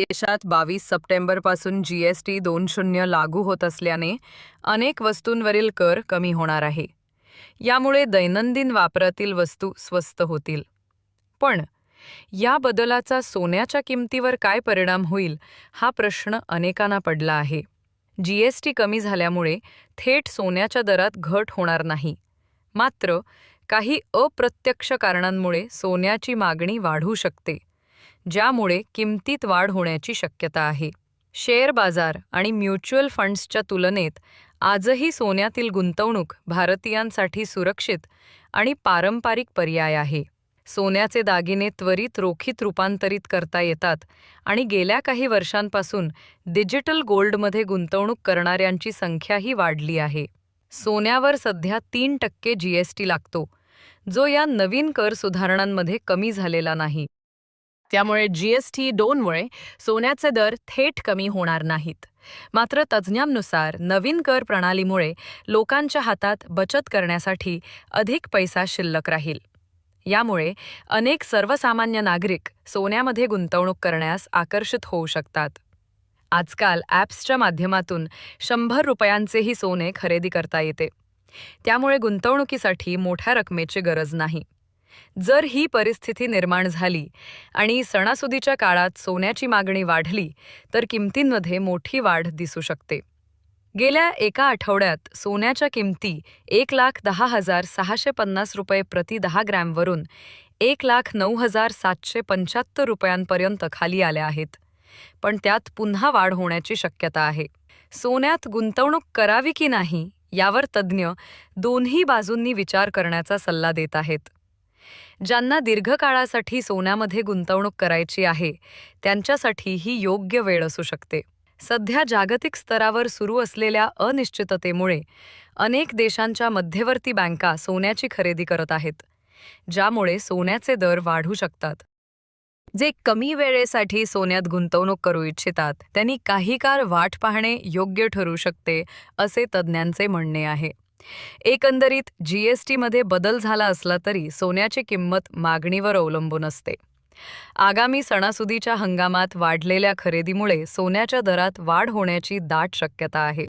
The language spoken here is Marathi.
देशात बावीस सप्टेंबरपासून जी एस टी दोन शून्य लागू होत असल्याने अनेक वस्तूंवरील कर कमी होणार आहे. यामुळे दैनंदिन वापरातील वस्तू स्वस्त होतील. पण या बदलाचा सोन्याच्या किमतीवर काय परिणाम होईल हा प्रश्न अनेकांना पडला आहे. जीएसटी कमी झाल्यामुळे थेट सोन्याच्या दरात घट होणार नाही. मात्र काही अप्रत्यक्ष कारणांमुळे सोन्याची मागणी वाढू शकते. ज्यामुळे किमतीत वाढ होण्याची शक्यता आहे. शेअर बाजार आणि म्युच्युअल फंड्सच्या तुलनेत आजही सोन्यातील गुंतवणूक भारतीयांसाठी सुरक्षित आणि पारंपरिक पर्याय आहे. सोन्याचे दागिने त्वरित रोखीत रूपांतरित करता येतात आणि गेल्या काही वर्षांपासून डिजिटल गोल्डमध्ये गुंतवणूक करणाऱ्यांची संख्याही वाढली आहे. सोन्यावर सध्या तीन टक्के जीएसटी लागतो जो या नवीन कर सुधारणांमध्ये कमी झालेला नाही. त्यामुळे जीएसटी दोनमुळे सोन्याचे दर थेट कमी होणार नाहीत. मात्र तज्ज्ञांनुसार नवीन कर प्रणालीमुळे लोकांच्या हातात बचत करण्यासाठी अधिक पैसा शिल्लक राहील. यामुळे अनेक सर्वसामान्य नागरिक सोन्यामध्ये गुंतवणूक करण्यास आकर्षित होऊ शकतात. आजकाल ॲप्सच्या माध्यमातून शंभर रुपयांचेही सोने खरेदी करता येते. त्यामुळे गुंतवणुकीसाठी मोठ्या रकमेची गरज नाही. जर ही परिस्थिती निर्माण झाली आणि सणासुदीच्या काळात सोन्याची मागणी वाढली तर किमतींमध्ये मोठी वाढ दिसू शकते. गेल्या एका आठवड्यात सोन्याच्या किमती एक लाख दहा हजार सहाशे पन्नास रुपये प्रति दहा ग्रॅमवरून एक लाख नऊ हजार सातशे पंच्याहत्तर रुपयांपर्यंत खाली आल्या आहेत. पण त्यात पुन्हा वाढ होण्याची शक्यता आहे. सोन्यात गुंतवणूक करावी की नाही यावर तज्ज्ञ दोन्ही बाजूंनी विचार करण्याचा सल्ला देत आहेत. ज्यांना दीर्घकाळासाठी सोन्यामध्ये गुंतवणूक करायची आहे त्यांच्यासाठी ही योग्य वेळ असू शकते. सध्या जागतिक स्तरावर सुरू असलेल्या अनिश्चिततेमुळे अनेक देशांच्या मध्यवर्ती बँका सोन्याची खरेदी करत आहेत ज्यामुळे सोन्याचे दर वाढू शकतात. जे कमी वेळेसाठी सोन्यात गुंतवणूक करू इच्छितात त्यांनी काही काळ वाट पाहणे योग्य ठरू शकते असे तज्ज्ञांचे म्हणणे आहे. एकंदरीत जीएसटीमध्ये बदल झाला असला तरी सोन्याची किंमत मागणीवर अवलंबून असते. आगामी सणासुदीच्या हंगामात वाढलेल्या खरेदीमुळे सोन्याच्या दरात वाढ होण्याची दाट शक्यता आहे.